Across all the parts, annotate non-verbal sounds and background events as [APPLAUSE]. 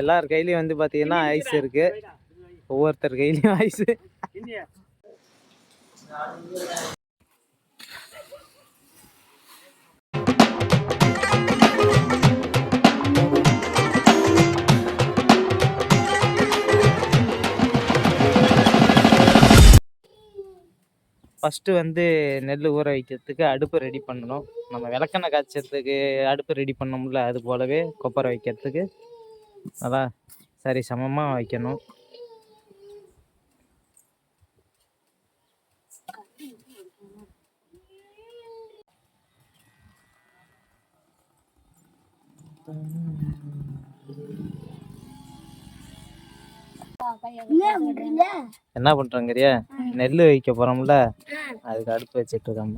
எல்லார் கையிலயும் வந்து பாத்தீங்கன்னா ஐஸ் இருக்கு. ஒவ்வொருத்தர் கையிலயும் ஐஸ் ஃபஸ்ட்டு வந்து நெல் ஊற வைக்கிறதுக்கு அடுப்பு ரெடி பண்ணணும். நம்ம விளக்கெண்ணெய் காய்ச்சறதுக்கு அடுப்பு ரெடி பண்ணோம்ல அது போலவே கொப்பரை வைக்கிறதுக்கு. அதான் சரி சமமாக வைக்கணும். என்ன பண்ணுறோங்கிறியா நெல் வைக்க போகிறோம்ல அதுக்கு அடுப்பு வச்சிட்டு இருக்கோம்.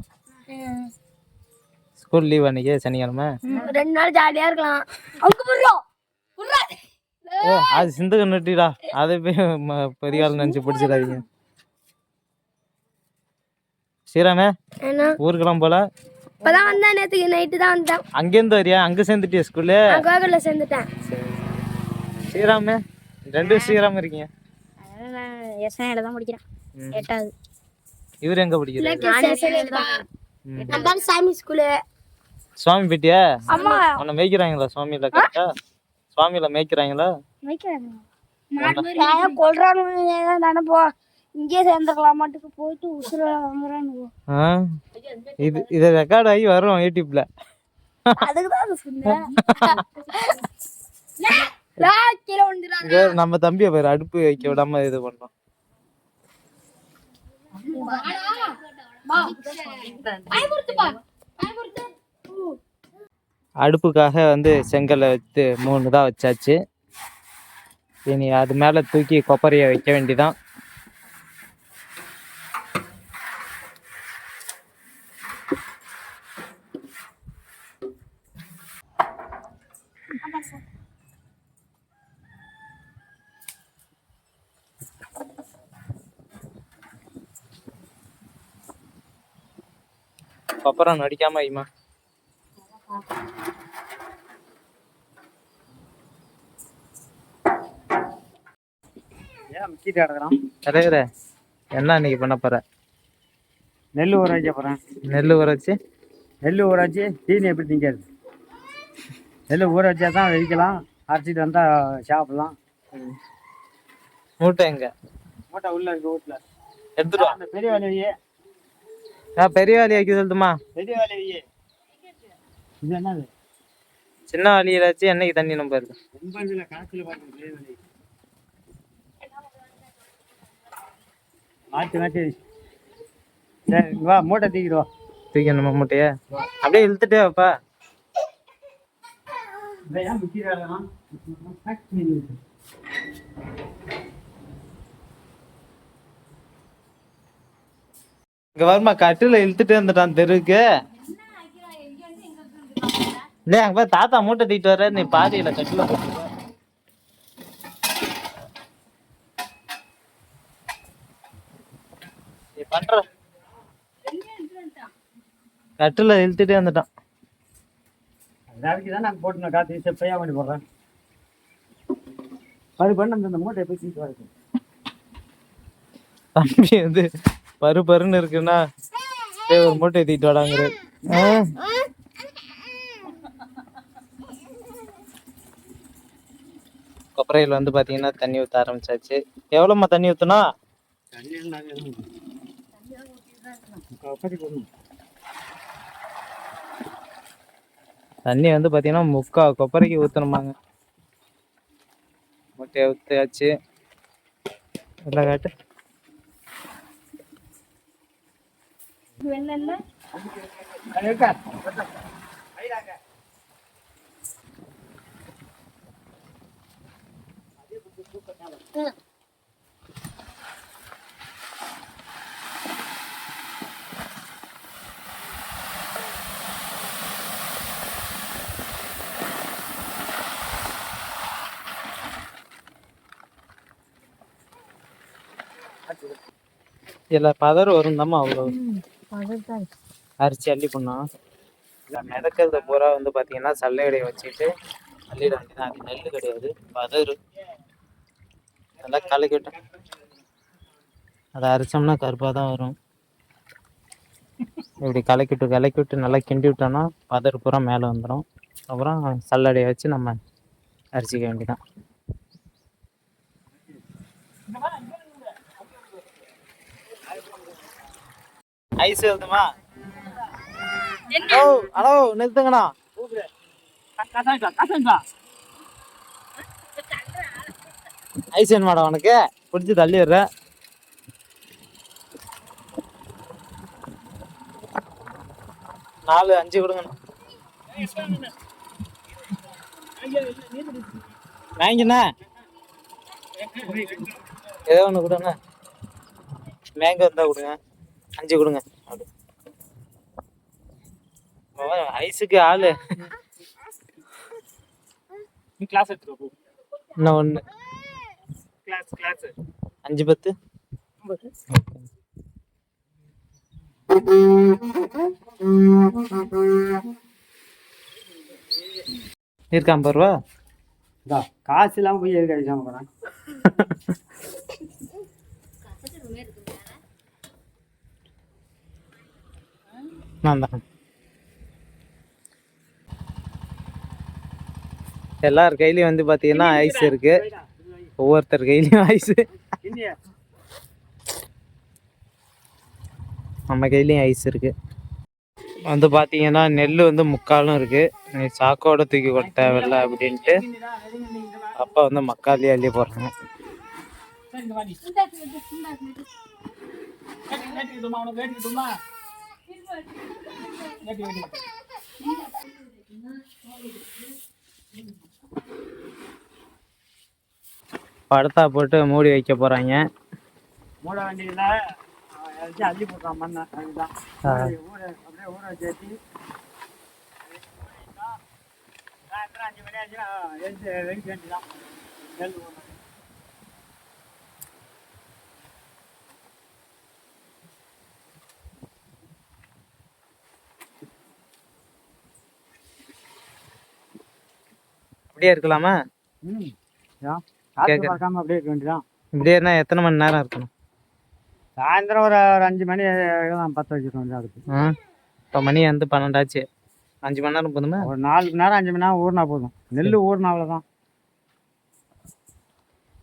ஸ்கூல் லீவ் அன்னைக்கு சனிக்கிழமை? ரெண்டு நாள் ஜாலியா இருக்கலாம். ஓ அது சிந்து கண்ணுட்டிடா அதை போய் பெரிய ஆள் நினச்சி பிடிச்சிடாதீங்க. ஸ்ரீராமே ஊருக்கெல்லாம் போல? இப்பதான் வந்தேன் நேத்துக்கு நைட்டு தான் வந்தேன். அங்கேருந்து வரியா? அங்கே சேர்ந்துட்டியா ஸ்கூலு நான் கோகுல சேர்ந்துட்டேன். ஸ்ரீராமே ரெண்டு ஸ்ரீராம் இருக்கீங்க. எஸ்ஐல தான் முடிக்கிறேன் ம். எட்டாவது. இவர் எங்கே படிக்கிறாரு? சாமி ஸ்கூலு சுவாமி பேட்டியா? அம்மா உன்னை மேய்க்கிறாங்களா சுவாமியில கரெக்டா சுவாமியில மேய்க்கிறாங்களா? நான் கொள்றானு நினைப்போ இங்கே சேர்ந்துக்கலாம் மாட்டுக்கு போயிட்டு உசுர வந்துடுறானு ஆ இது இது ரெக்கார்ட் ஆகி வரும் யூடியூப்ல. அதுக்கு தான் அதை சொன்னேன். [LAUGHS] நான் கீழே வந்துடுறான் இங்க நம்ம தம்பியை பாரு அடுப்பு வைக்க விடாம இது பண்ணோம். அடுப்புக்காக வந்து செங்கலை வச்சு மூணு தான் வச்சாச்சு. இனி அது மேலே தூக்கி கொப்பரையை வைக்க வேண்டிதான். கொப்பரம் நடிக்காம ஐமா முக்கிட்டு கிடக்குறான் தலைவரே என்ன இன்னைக்கு பண்ண போற? நெல் ஊற வைக்க போகிறேன் நெல் ஊற வச்சு? நெல் ஊற வச்சு தீனி எப்படி திங்கிறது? நெல் ஊற வச்சா தான் வைக்கலாம் அரைச்சிட்டு வந்தால் சாப்பிடலாம். மூட்டை எங்க? மூட்டை உள்ள இருக்கு வீட்டில் எடுத்துட்டு அந்த பெரிய வேலையே நான் பெரிய வேலையை வைக்க சொல்லட்டுமா பெரிய வேலையே இது என்னது? சின்ன வழியில வச்சு என்னைக்கு தண்ணி நம்ம இருக்கு ரொம்ப இதில் கணக்கில் பார்க்கணும் பெரிய வேலை மாற்றி மாற்றி சரி வா மூட்டை தூக்கிட்டு வா. தூக்கி நம்ம மூட்டைய? அப்படியே இழுத்துட்டே வைப்பா. இங்க வருமா கட்டில இழுத்துட்டே இருந்துட்டான் தெருவுக்கு. இல்ல அங்க போய் தாத்தா மூட்டை தூக்கிட்டு வர நீ பாதியில கட்டில போட்டுருவ. நீ பண்ற கட்டில இழுத்துட்டே வந்துட்டான். நாளைக்கு தான் நாங்கள் காற்று செப்பையாக பண்ணி போடுறேன். அது பண்ண அந்த மூட்டையை போய் தூக்கிட்டு வரது தம்பி வந்து பரு பருன்னு இருக்குன்னா ஒரு மூட்டை தூக்கிட்டு வாடாங்கிறது. கொப்பரையில் வந்து பாத்தீங்கன்னா தண்ணி ஊத்த ஆரம்பிச்சாச்சு. எவ்வளோம்மா தண்ணி ஊத்துனா? தண்ணி வந்து பார்த்தீங்கன்னா முக்கா கொப்பரைக்கு ஊற்றணுமாங்க மூட்டையை ஊற்றியாச்சு எல்லாம் காட்டு. அது இதுல பதர் வரும் தாம்மா அவ்வளோ அரிசி அள்ளி பண்ணோம் மிதக்கிறத பூரா வந்து பாத்தீங்கன்னா சல்லையடைய வச்சுட்டு அள்ளிட வேண்டியதான் அது நெல் கிடையாது பதறு. நல்லா கலக்கிட்டு அதை அரைச்சோம்னா கருப்பாக தான் வரும். இப்படி கலக்கிட்டு கலக்கிட்டு நல்லா கிண்டி விட்டோம்னா பதறு பூரா மேலே வந்துடும் அப்புறம் சல்லடையை வச்சு நம்ம அரிசிக்க வேண்டியதான் ஐஸ் எழுதுமா? ஓ ஹலோ நிறுத்துங்கண்ணா. ஐஸ் வேணுமாடா உனக்கு? பிடிச்சி தள்ளி விடுற. நாலு அஞ்சு கொடுங்கண்ணா. வாங்கிண்ணா ஏதோ ஒன்று கொடுங்க மேங்கோ இருந்தால் கொடுங்க. அஞ்சு கொடுங்க. அப்படி. ஐஸுக்கு ஆளு. கிளாஸ் எடுத்துக்கோ இன்னும் ஒன்று கிளாஸ் கிளாஸ் அஞ்சு பத்து. இருக்கா ஐம்பது ரூபா இதா காசு இல்லாமல் போய் எதுக்கு அடிக்காம போகிறேன் [LAUGHS] நான் தான் எல்லார் கையிலயும் வந்து பாத்தீங்கன்னா ஐஸ் இருக்கு ஒவ்வொருத்தர் கையிலயும் ஐஸ் நம்ம கையிலயும் ஐஸ் இருக்கு வந்து பாத்தீங்கன்னா நெல் வந்து முக்காலும் இருக்கு நீ சாக்கோட தூக்கி கொட்ட தேவையில்ல அப்படின்ட்டு அப்பா வந்து மக்காளி அள்ளி போடுறாங்க படத்தா போட்டு மூடி வைக்க போறாங்க மூட எல்லாத்தையும் அள்ளி போட்டுறான் மண்ணை அதுதான் ஆ. ஊற அப்படியே ஊற வச்சு அஞ்சு மணி ஆச்சுன்னா எழுந்து வெடிக்க வேண்டியதான் நெல். அப்படியே இருக்கலாமா? அப்படியே இருக்க வேண்டியதான் இப்படியே இருந்தா எத்தனை மணி நேரம் இருக்கணும்? சாயந்தரம் ஒரு ஒரு அஞ்சு மணி வச்சுக்க வேண்டியது அதுக்கு இப்போ மணி வந்து பன்னெண்டாச்சு. அஞ்சு மணி நேரம் போதுமா? ஒரு நாலு மணி நேரம் அஞ்சு மணி நேரம் ஊறினா போதும். நெல் ஊறினா அவ்வளோதான்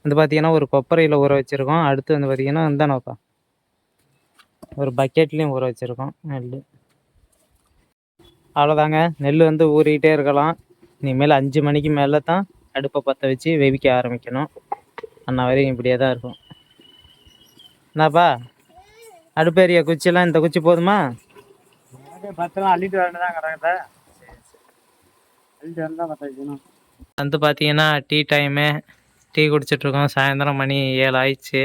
வந்து பார்த்தீங்கன்னா ஒரு கொப்பரையில் ஊற வச்சுருக்கோம். அடுத்து வந்து பார்த்தீங்கன்னா இந்த நோக்கா ஒரு பக்கெட்லேயும் ஊற வச்சுருக்கோம் நெல் அவ்வளோதாங்க நெல் வந்து ஊறிக்கிட்டே இருக்கலாம். இனிமேல் அஞ்சு மணிக்கு மேலே தான் அடுப்பை பற்ற வச்சு வெவிக்க ஆரம்பிக்கணும். அண்ணா வரையும் இப்படியே தான் இருக்கும். என்னப்பா அடுப்பு ஏரியா குச்சியெல்லாம் இந்த குச்சி போதுமா? அப்படியே பத்தெல்லாம் அள்ளிட்டு வரணும் கிடக்குத அள்ளிட்டு வரணும் பற்ற வைக்கணும். வந்து பார்த்தீங்கன்னா டீ டைமு டீ குடிச்சிட்ருக்கோம் சாயந்தரம் மணி ஏழு ஆயிடுச்சு.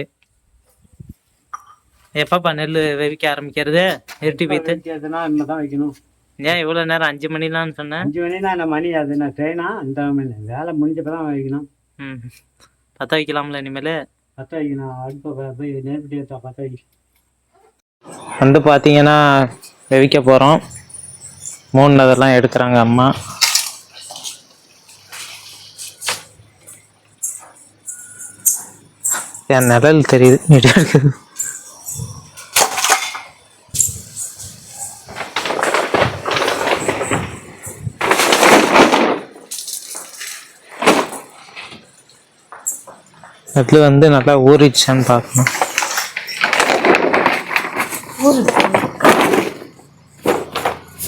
எப்பப்பா நெல் வெவிக்க ஆரம்பிக்கிறது? இனிமே தான் வைக்கணும். ஏன் இவ்வளோ நேரம் அஞ்சு மணிலான்னு சொன்னேன் அஞ்சு மணினா என்ன மணி? அது என்ன ட்ரெயினா இந்த மணி வேலை முடிஞ்சப்ப தான் வைக்கணும். ம். பற்ற வைக்கலாம்ல இனிமேல்? பற்ற வைக்கணும். அடுப்பை போய் நேர்பட்டி எடுத்தா பற்ற வைக்க. வந்து பார்த்தீங்கன்னா வெவிக்க போகிறோம் மூணுனதெல்லாம் எடுக்கிறாங்க அம்மா. என் நிழல் தெரியுது. இடி இருக்குது. நெல் வந்து நல்லா ஊறிடுச்சான்னு பார்க்கணும்.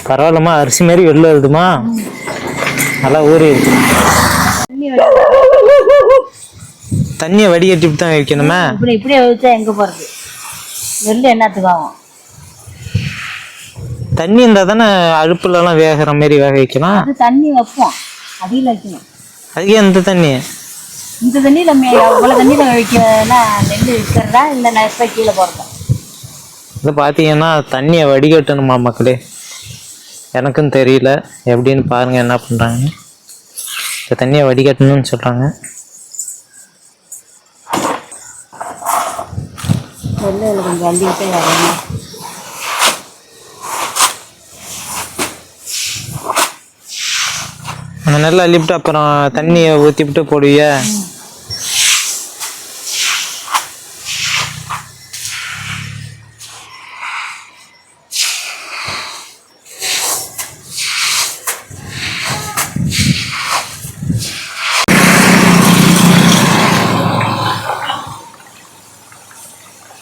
பரவாயில்லம்மா அரிசி மாதிரி வெளில வருதுமா? நல்லா ஊறி இருக்கு தண்ணியை வடிகட்டிட்டு தான் வைக்கணுமா? இப்படி இப்படியே வச்சா எங்க போறது? நெல் என்னத்துக்கு ஆகும்? தண்ணி இருந்தால் தானே அடுப்புலலாம் வேகிற மாதிரி வேக வைக்கலாம் தண்ணி வைப்போம். அடியில் வைக்கணும். அதுக்கே இந்த தண்ணி இந்த தண்ணியில் இவ்வளோ தண்ணியில் வைக்கிறதுனா நெல் விற்கிறதா இல்லை நெற்பை கீழே போடுறதா இது பார்த்தீங்கன்னா தண்ணியை வடிகட்டணுமா மக்களே. எனக்கும் தெரியல. எப்படின்னு பாருங்கள் என்ன பண்ணுறாங்க இந்த தண்ணியை வடிகட்டணும்னு சொல்கிறாங்க நெல் இதில் கொஞ்சம் அள்ளிக்கிட்டே வரணும். அந்த நெல்லை அள்ளிவிட்டு அப்புறம் தண்ணியை ஊற்றிவிட்டு போடுவிய?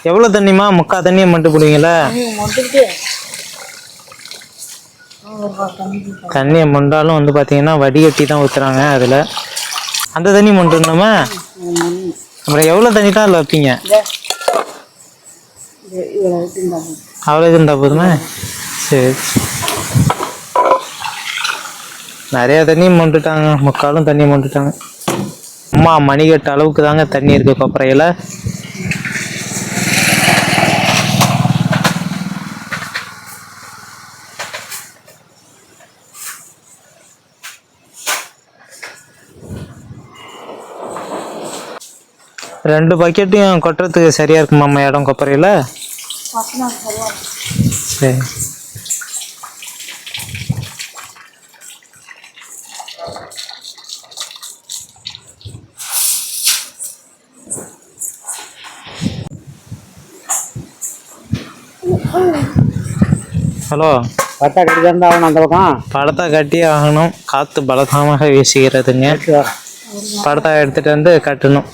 எவ்வளோ தண்ணிமா முக்கா தண்ணியை மட்டும் போடுவீங்களா தண்ணியை மொண்டாலும் வந்து பார்த்தீங்கன்னா வடிகட்டி தான் ஊற்றுறாங்க அதில். அந்த தண்ணி மொண்டுணுமா அப்புறம் எவ்வளோ தண்ணி தான் அதில் வைப்பீங்க? அவ்வளோ இது இருந்தால் போதுமா? சரி. நிறையா தண்ணி மொண்டுட்டாங்க. முக்காலும் தண்ணி மொண்டுட்டாங்க. அம்மா மணிக்கட்டு அளவுக்கு தாங்க தண்ணி இருக்குது கொப்பரையில். ரெண்டு பக்கெட்டையும் கொட்டுறதுக்கு சரியா இருக்குமாம்மா இடம் கொப்பரையில்? சரி. ஹலோ. பத்தா கட்டி தான் ஆகணும் அந்த பக்கம். படத்தை கட்டி ஆகணும். காற்று பலகமாக வீசுகிறதுங்க. படத்தை எடுத்துட்டு வந்து கட்டணும்.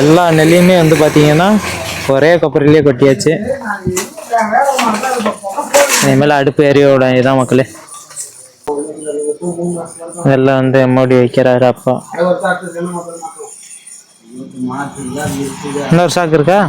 எல்லா நெல்லையுமே வந்து பார்த்தீங்கன்னா ஒரே கொப்பரையிலே கொட்டியாச்சு. இனிமேல் அடுப்பு எரியோட இதான் மக்களே. இதெல்லாம் வந்து மூடி வைக்கிறாரு அப்பா. இன்னொரு சாக்கு இருக்கா?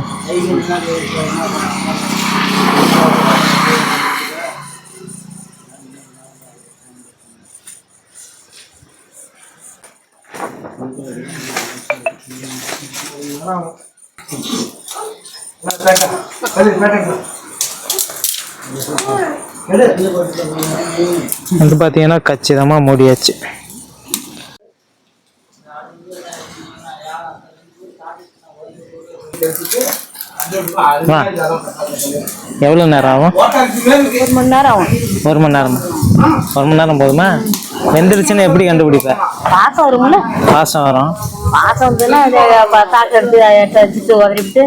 வந்து பார்த்தீங்கன்னா கச்சிதமாக மூடியாச்சு. எவ்வளோ நேரம் ஆகும்? ஒரு மணி நேரம் ஆகும். ஒரு மணி நேரமா? ஒரு மணி நேரம் போதுமா? வெந்துருச்சுன்னு எப்படி கண்டுபிடிப்ப? பாசம் வரும்ல. பாசம் வரும். பாசம் எடுத்து எடுத்து வச்சுட்டு உதறிவிட்டு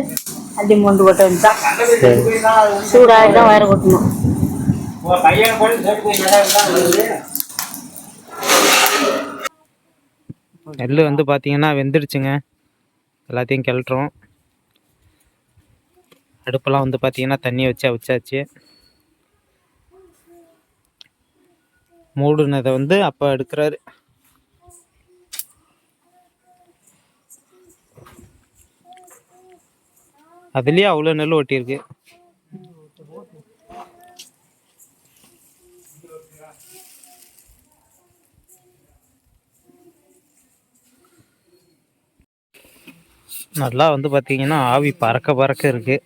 அள்ளி மொண்டு கொட்ட வேண்டியதான் சரி. சூடாகி தான் வயரை கொட்டணும். நெல் வந்து பார்த்தீங்கன்னா வெந்துடுச்சுங்க. எல்லாத்தையும் கிளட்டுறோம். அடுப்பெல்லாம் வந்து பார்த்தீங்கன்னா தண்ணி வச்சு அவிச்சாச்சு. மூடுனதை வந்து அப்போ எடுக்கிறாரு. அதுலேயே அவ்வளோ நெல் ஒட்டியிருக்கு. நல்லா வந்து பார்த்தீங்கன்னா ஆவி பறக்க பறக்க இருக்கு.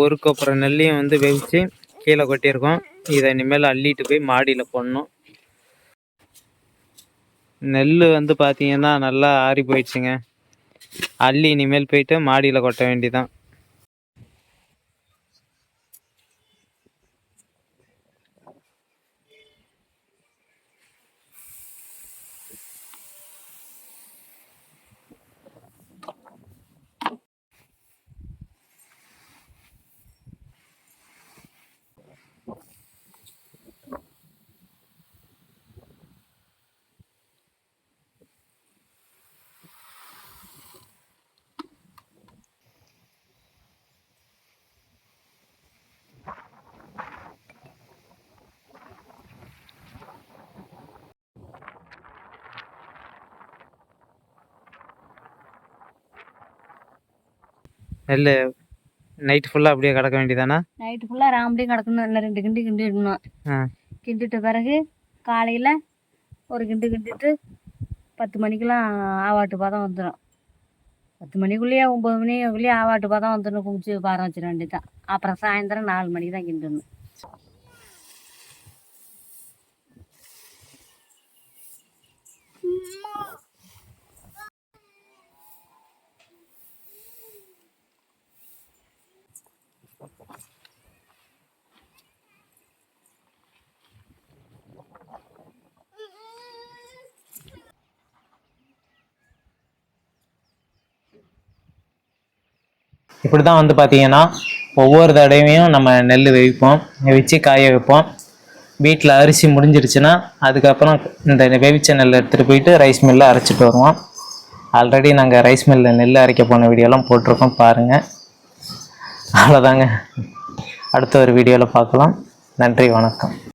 ஒரு கொப்பரை நெல்லையும் வந்து வெவிச்சு கீழே கொட்டியிருக்கோம். இதை இனிமேல் அள்ளிட்டு போய் மாடியில் போடணும். நெல் வந்து பார்த்தீங்கன்னா நல்லா ஆறி போயிடுச்சுங்க அள்ளி இனிமேல் போயிட்டு மாடியில் கொட்ட வேண்டிதான் நெல் நைட் ஃபுல்லாக அப்படியே கிடக்க வேண்டியதானா நைட்டு ஃபுல்லாக ராம்படியும் கிடக்கணும். இல்லை ரெண்டு கிண்டி கிண்டிடணும் கிண்டிட்ட பிறகு காலையில் ஒரு கிண்டு கிண்டிட்டு பத்து மணிக்கெல்லாம் ஆவாட்டு பதம் வந்துடும் பத்து மணிக்குள்ளேயே ஒம்பது மணிக்குள்ளேயே ஆவாட்டு பதம் வந்துடும் குமிச்சு பாரம் வச்சிட வேண்டியதான் அப்புறம் சாயந்தரம் நாலு மணிக்கு தான் கிண்டணும். இப்படி தான் வந்து பார்த்தீங்கன்னா ஒவ்வொரு தடவையும் நம்ம நெல் வேவிப்போம் வச்சு காய வைப்போம். வீட்டில் அரிசி முடிஞ்சிருச்சுன்னா அதுக்கப்புறம் இந்த வேவிச்ச நெல் எடுத்துகிட்டு போயிட்டு ரைஸ் மில்லில் அரைச்சிட்டு வருவோம். ஆல்ரெடி நாங்கள் ரைஸ் மில்லில் நெல் அரைக்க போன வீடியோலாம் போட்டிருக்கோம் பாருங்கள் அவ்வளோதாங்க அடுத்த ஒரு வீடியோவில் பார்க்கலாம். நன்றி வணக்கம்.